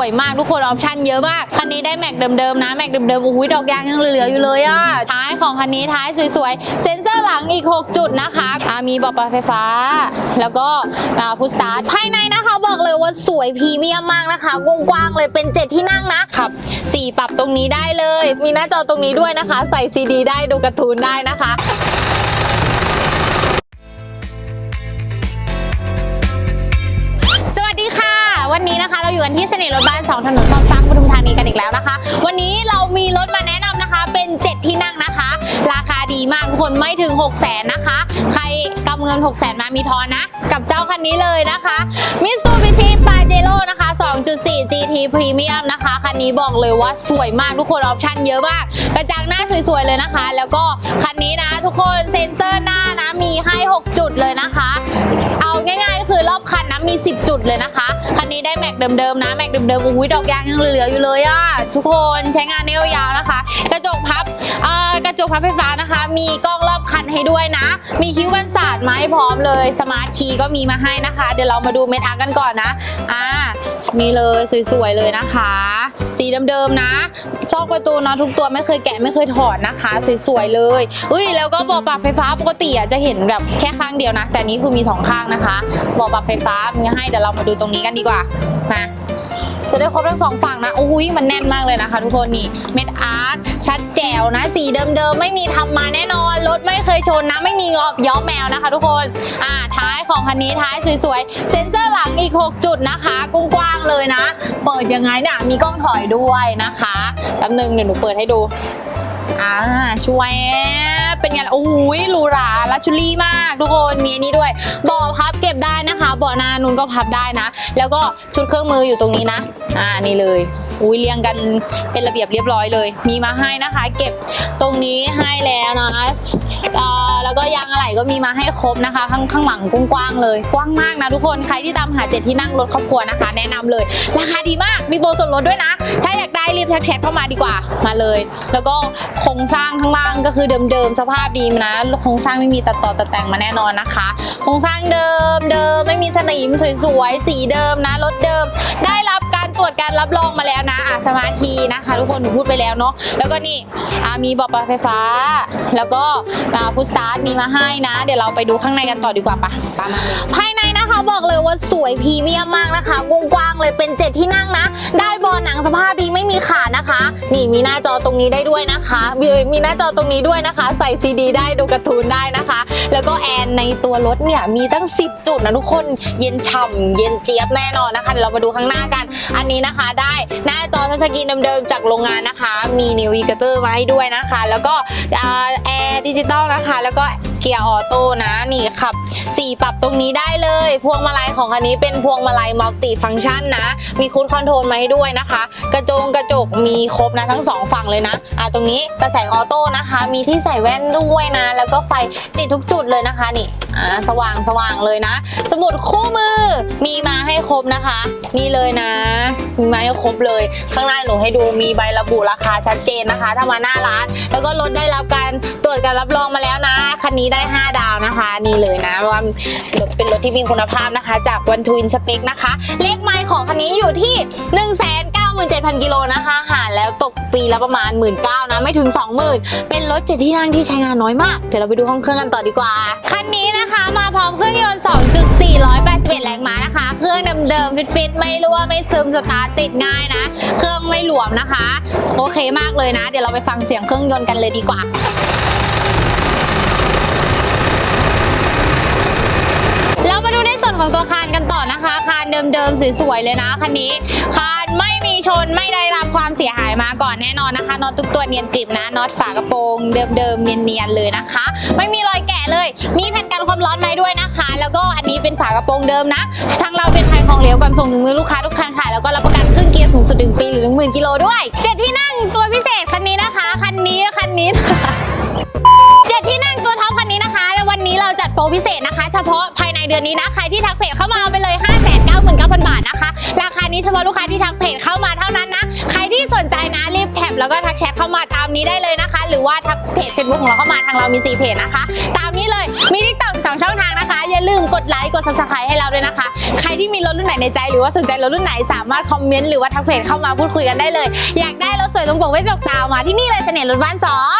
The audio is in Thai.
วยมากทุกคนออปชั่นเยอะมาก คันนี้ได้แม็กเดิมๆนะ แม็กเดิมๆอุ้ยดอกยางยังเหลือๆอยู่เลยอะ ท้ายของคันนี้ท้ายสวยๆ เซ็นเซอร์หลังอีก 6 จุดนะคะอ่ามีเบอกปรับไฟฟ้า แล้วก็พุทสตาร์ทภายในนะคะบอกเลยว่าสวยพรีเมียมมากนะคะกว้างๆเลยเป็น 7 ที่นั่งนะขับ4ปรับตรงนี้ได้เลย มีหน้าจอตรงนี้ด้วยนะคะ ใส่ซีดีได้ดูการ์ตูนได้นะคะ วันนี้นะคะ เราอยู่กันที่เสน่ห์รถบ้าน2ถนนซอมซังปทุมธานีกันอีกแล้วนะคะ วันนี้เรามีรถมาแนะนำนะคะ เป็น 7 ที่นั่งนะคะ ราคาดีมากคนไม่ถึง 6 0แสนนะคะ ใครกำเงิน 6 0แสนมามีทอนนะ กับเจ้าคันนี้เลยนะคะ Mitsubishi Pajero นะคะ 2.4 GT Premium นะคะ คันนี้บอกเลยว่าสวยมากทุกคนออปชั่นเยอะมากกระจังหน้าสวยๆเลยนะคะ แล้วก็คันนี้นะทุกคนเซ็นเซอร์หน้านะมีให้ 6 จุดเลยนะคะ ง่ายๆก็คือรอบคันนะมี 10 จุดเลยนะคะ คันนี้ได้แม็กเดิมๆนะ แม็กเดิมๆอุ้ยดอกยางยังเหลืออยู่เลยอะทุกคนใช้งานได้ยาวๆนะคะ กระจกพับกระจกพับไฟฟ้านะคะ มีกล้องรอบคันให้ด้วยนะ มีคิ้วกันสาดมาให้พร้อมเลยสมาร์ทคีย์ก็มีมาให้นะคะ เดี๋ยวเรามาดูเมทักกันก่อนนะอ่านี่เลยสวยๆเลยนะคะ สีเดิมๆนะซอกประตูเนาะทุกตัวไม่เคยแกะไม่เคยถอดนะคะสวยๆเลยอุ้ยแล้วก็บาะปรับไฟฟ้าปกติอะจะเห็นแบบแค่ข้างเดียวนะ แต่นี้คือมีสองข้างนะคะบาะปรับไฟฟ้ามีให้เดี๋ยวเรามาดูตรงนี้กันดีกว่ามาจะได้ครบทั้งสองฝั่งนะโอ้ยมันแน่นมากเลยนะคะ ทุกคนนี่เม็ดอาร์ตชัดแจ๋วนะ สีเดิมๆไม่มีทำมาแน่นอน ถไม่เคยชนนะ ไม่มีงอบย้อมแมวนะคะทุกคนอ่าท้ายของคันนี้ท้ายสวยๆ เซ็นเซอร์หลังอีก 6 จุดนะคะกุ้งกว้างเลยนะ เปิดยังไงเนี่ยมีกล้องถอยด้วยนะคะแป๊บนึงเดี๋ยวหนูเปิดให้ดูอ่าช่วยเป็นไงล่ะโอ้ยรูราลักชูรี่มากทุกคนมีอันนี้ด้วยเบาะพับเก็บได้นะคะเบาะนานุนก็พับได้นะ แล้วก็ชุดเครื่องมืออยู่ตรงนี้นะ อ่านี่เลยอุ้ยเรียงกันเป็นระเบียบเรียบร้อยเลย มีมาให้นะคะ เก็บตรงนี้ให้ นะแล้วก็ยางอะไหล่ก็มีมาให้ครบนะคะ ข้างข้างหลังกว้างๆเลย กว้างมากนะทุกคนใครที่ตามหาเจ็ดที่นั่งรถครอบครัวนะคะ แนะนำเลย ราคาดีมากมีโปรส่วนลดด้วยนะ ถ้าอยากได้รีบทักแชทเข้ามาดีกว่ามาเลย แล้วก็โครงสร้างข้างล่างก็คือเดิมๆสภาพดีนะโครงสร้างไม่มีตัดต่อตัดแต่งมาแน่นอนนะคะ โครงสร้างเดิมเดิมไม่มีสนิมสวยๆสีเดิมนะรถเดิม ได้รับ ตรวจการรับรองมาแล้วนะอะสมาธีนะคะ ทุกคนหนูพูดไปแล้วเนาะแล้วก็นี่อะมีบาะปรับไฟฟ้า แล้วก็พุทสตาร์ทมีมาให้นะ เดี๋ยวเราไปดูข้างในกันต่อดีกว่าปะตามมาภายในนะคะบอกเลยว่าสวยพรีเมียมมากนะคะกว้างๆเลยเป็นเจ็ดที่นั่งนะ ได้บอหนัง ภาพดีไม่มีขาดนะคะ นี่มีหน้าจอตรงนี้ได้ด้วยนะคะมีมีหน้าจอตรงนี้ด้วยนะคะ ใส่ซีดีได้ดูการ์ตูนได้นะคะ แล้วก็แอนในตัวรถเนี่ยมีตั้ง 10 จุดนะทุกคนเย็นฉ่ำเย็นเจี๊ยบแน่นอนนะคะเดี๋ยวเรามาดูข้างหน้ากัน อันนี้นะคะได้หน้าจอทัชสกรีนเดิมๆจากโรงงานนะคะ มีนิวิเกเตอร์มาให้ด้วยนะคะ แล้วก็แอร์ดิจิตอลนะคะ แล้วก็เกียร์ออโต้นะนี่ขับ4ปรับตรงนี้ได้เลย พวงมาลัยของคันนี้เป็นพวงมาลัยมัลติฟังก์ชันนะ มีคูดคอนโทรลมาให้ด้วยนะคะกระจงกระจกมีครบนะทั้งสองฝั่งเลยนะอ่าตรงนี้กระแสงออโต้นะคะ มีที่ใส่แว่นด้วยนะ แล้วก็ไฟติดทุกจุดเลยนะคะนี่อ่าสว่างสว่างเลยนะ สมุดคู่มือมีมาให้ครบนะคะ นี่เลยนะ มีมาให้ครบเลย ข้างหน้าหนูให้ดูมีใบระบุราคาชัดเจนนะคะ ถ้ามาหน้าร้าน แล้วก็รถได้รับการตรวจการรับรองมาแล้วนะคันนี้ได้ 5 ดาวนะคะ นี่เลยนะว่ารถเป็นรถที่มีคุณภาพนะคะ จากวันทูอินสเปกนะคะ เลขไมล์ของคันนี้อยู่ที่ 1 9 7 0 0 0 กิโลนะคะ หารแล้วตกปีละประมาณ 1 9ื่นนะ ไม่ถึง 20,000 เป็นรถเจ็ดที่นั่งที่ใช้งานน้อยมาก เดี๋ยวเราไปดูห้องเครื่องกันต่อดีกว่า คันนี้นะคะมาพร้อมเครื่องยนต์ 2.481 แรงม้านะคะ เครื่องเดิมๆ ฟิตๆ ไม่รั่ว ไม่ซึม สตาร์ทติดง่ายนะ เครื่องไม่หลวมนะคะ โอเคมากเลยนะ เดี๋ยวเราไปฟังเสียงเครื่องยนต์กันเลยดีกว่าเรามาดูในส่วนของตัวคานานเดิมๆสวยๆเลยนะคันนี้คานไม่มีชนไม่ได้รับความเสียหายมาก่อนแน่นอนนะคะน็อตทุกตัวเนียนกริบนะน็อตฝากระโปรงเดิมๆเนียนๆเลยนะคะ ไม่มีรอยแกะเลย มีแผ่นกันความร้อนมาให้ด้วยนะคะ แล้วก็อันนี้เป็นฝากระโปรงเดิมนะทางเราเป็นไทยของเหลวก่อนส่งถึงมือลูกค้าทุกคันค่ะแล้วก็รับประกันครื่งเกียร์สูงสุดหนึ่งปีหรือหนึ่งหมื่นกิโลด้วยเจ็ดที่นั่งตัวพิเศษคันนี้นะคะคันนี้คันนี้ โปรพิเศษนะคะ เฉพาะภายในเดือนนี้นะ ใครที่ทักเพจเข้ามาเอาไปเลย 5 9 9 0 0 0 บาทนะคะ ราคานี้เฉพาะลูกค้าที่ทักเพจเข้ามาเท่านั้นนะ ใครที่สนใจนะรีบแท็บแล้วก็ทักแชทเข้ามาตามนี้ได้เลยนะคะ หรือว่าทักเพจ Facebook ของเราเข้ามาทางเรามี4เพจนะคะ ตามนี้เลยมี TikTok สองช่องทางนะคะ อย่าลืมกดไลค์กด Subscribe ให้เราด้วยนะคะ ใครที่มีรถรุ่นไหนในใจ หรือว่าสนใจรถรุ่นไหนสามารถคอมเมนต์หรือว่าทักเพจเข้ามาพูดคุยกันได้เลย อยากได้รถสวยตรงปกไว้จกตามาที่นี่เลยเสน่ห์รถบ้านสอง